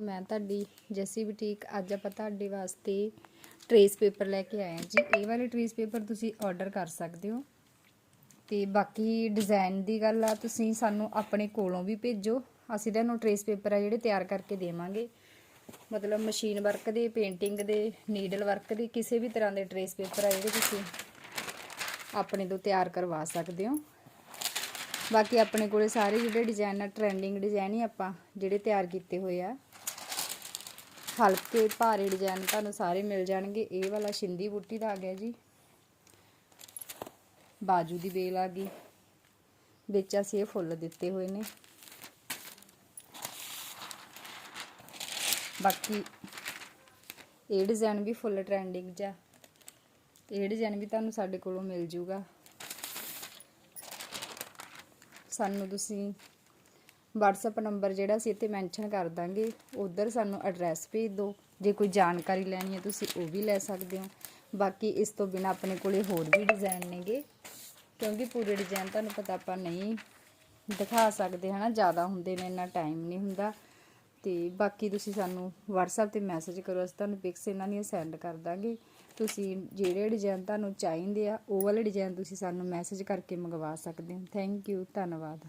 ਮੈਂ ਤੁਹਾਡੀ, ਜੈਸੀ ਬੁਟੀਕ ਅੱਜ ਆਪਾਂ ਤੁਹਾਡੇ ਵਾਸਤੇ ਟਰੇਸ ਪੇਪਰ ਲੈ ਕੇ ਆਏ ਹਾਂ ਜੀ। ਇਹ ਵਾਲੇ ਟਰੇਸ ਪੇਪਰ ਤੁਸੀਂ ਆਰਡਰ ਕਰ ਸਕਦੇ ਹੋ। ਤੇ ਬਾਕੀ ਡਿਜ਼ਾਈਨ ਦੀ ਗੱਲ ਆ, ਤੁਸੀਂ ਸਾਨੂੰ ਆਪਣੇ ਕੋਲੋਂ ਵੀ ਭੇਜੋ। ਅਸੀਂ ਤੁਹਾਨੂੰ ਟਰੇਸ ਪੇਪਰ ਆ ਜਿਹੜੇ ਤਿਆਰ ਕਰਕੇ ਦੇਵਾਂਗੇ। ਮਤਲਬ ਮਸ਼ੀਨ ਵਰਕ ਦੇ ਪੇਂਟਿੰਗ ਦੇ ਨੀਡਲ ਵਰਕ ਦੇ, ਕਿਸੇ ਵੀ ਤਰ੍ਹਾਂ ਦੇ ਟਰੇਸ ਪੇਪਰ ਆ ਜਿਹੜੇ ਤੁਸੀਂ ਆਪਣੇ ਤੋਂ ਤਿਆਰ ਕਰਵਾ ਸਕਦੇ ਹੋ। ਬਾਕੀ ਆਪਣੇ ਕੋਲੇ ਸਾਰੇ ਜਿਹੜੇ ਡਿਜ਼ਾਈਨ ਆ ਟ੍ਰੈਂਡਿੰਗ ਡਿਜ਼ਾਈਨ ਹੀ ਆਪਾਂ ਜਿਹੜੇ ਤਿਆਰ ਕੀਤੇ ਹੋਏ ਆ। ਹਲਕੇ ਭਾਰੇ ਡਿਜ਼ਾਈਨ ਤੁਹਾਨੂੰ ਸਾਰੇ ਮਿਲ ਜਾਣਗੇ। ਇਹ ਵਾਲਾ ਸ਼ਿੰਦੀ ਬੂਟੀ ਦਾ ਆ ਗਿਆ ਜੀ। ਬਾਜੂ ਦੀ ਵੇਲ ਆ ਗਈ। ਵਿੱਚ ਅਸੀਂ ਇਹ ਫੁੱਲ ਦਿੱਤੇ ਹੋਏ ਨੇ। ਬਾਕੀ ਇਹ ਡਿਜ਼ਾਈਨ ਵੀ ਫੁੱਲ ਟ੍ਰੈਂਡਿੰਗ ਜਾ ਇਹ ਡਿਜ਼ਾਈਨ ਵੀ ਤੁਹਾਨੂੰ ਸਾਡੇ ਕੋਲੋਂ ਮਿਲ ਜੂਗਾ। ਸਾਨੂੰ ਤੁਸੀਂ WhatsApp ਨੰਬਰ ਜਿਹੜਾ ਅਸੀਂ ਇੱਥੇ ਮੈਂਸ਼ਨ ਕਰ ਦਾਂਗੇ, ਉਧਰ ਸਾਨੂੰ ਐਡਰੈਸ ਭੇਜ ਦਿਓ। ਜੇ ਕੋਈ ਜਾਣਕਾਰੀ ਲੈਣੀ ਹੈ, ਤੁਸੀਂ ਉਹ ਵੀ ਲੈ ਸਕਦੇ ਹੋ। ਬਾਕੀ ਇਸ ਤੋਂ ਬਿਨਾ ਆਪਣੇ ਕੋਲੇ ਹੋਰ ਵੀ ਡਿਜ਼ਾਈਨ ਨੇਗੇ। ਕਿਉਂਕਿ ਪੂਰੇ ਡਿਜ਼ਾਈਨ ਤੁਹਾਨੂੰ ਪਤਾ ਆਪਾਂ ਨਹੀਂ ਦਿਖਾ ਸਕਦੇ, ਹਨਾ? ਜ਼ਿਆਦਾ ਹੁੰਦੇ ਨੇ, ਇੰਨਾ ਟਾਈਮ ਨਹੀਂ ਹੁੰਦਾ। ਤੇ ਬਾਕੀ ਤੁਸੀਂ ਸਾਨੂੰ WhatsApp ਤੇ ਮੈਸੇਜ ਕਰੋ, ਅਸੀਂ ਤੁਹਾਨੂੰ ਪਿਕਸ ਇਹਨਾਂ ਦੀਆਂ ਸੈਂਡ ਕਰ ਦਾਂਗੇ। ਤੁਸੀਂ ਜਿਹੜੇ ਡਿਜ਼ਾਈਨ ਤੁਹਾਨੂੰ ਚਾਹੀਦੇ ਆ, ਉਹ ਵਾਲੇ ਡਿਜ਼ਾਈਨ ਤੁਸੀਂ ਸਾਨੂੰ ਮੈਸੇਜ ਕਰਕੇ ਮੰਗਵਾ ਸਕਦੇ ਹੋ। ਥੈਂਕ ਯੂ ਧੰਨਵਾਦ।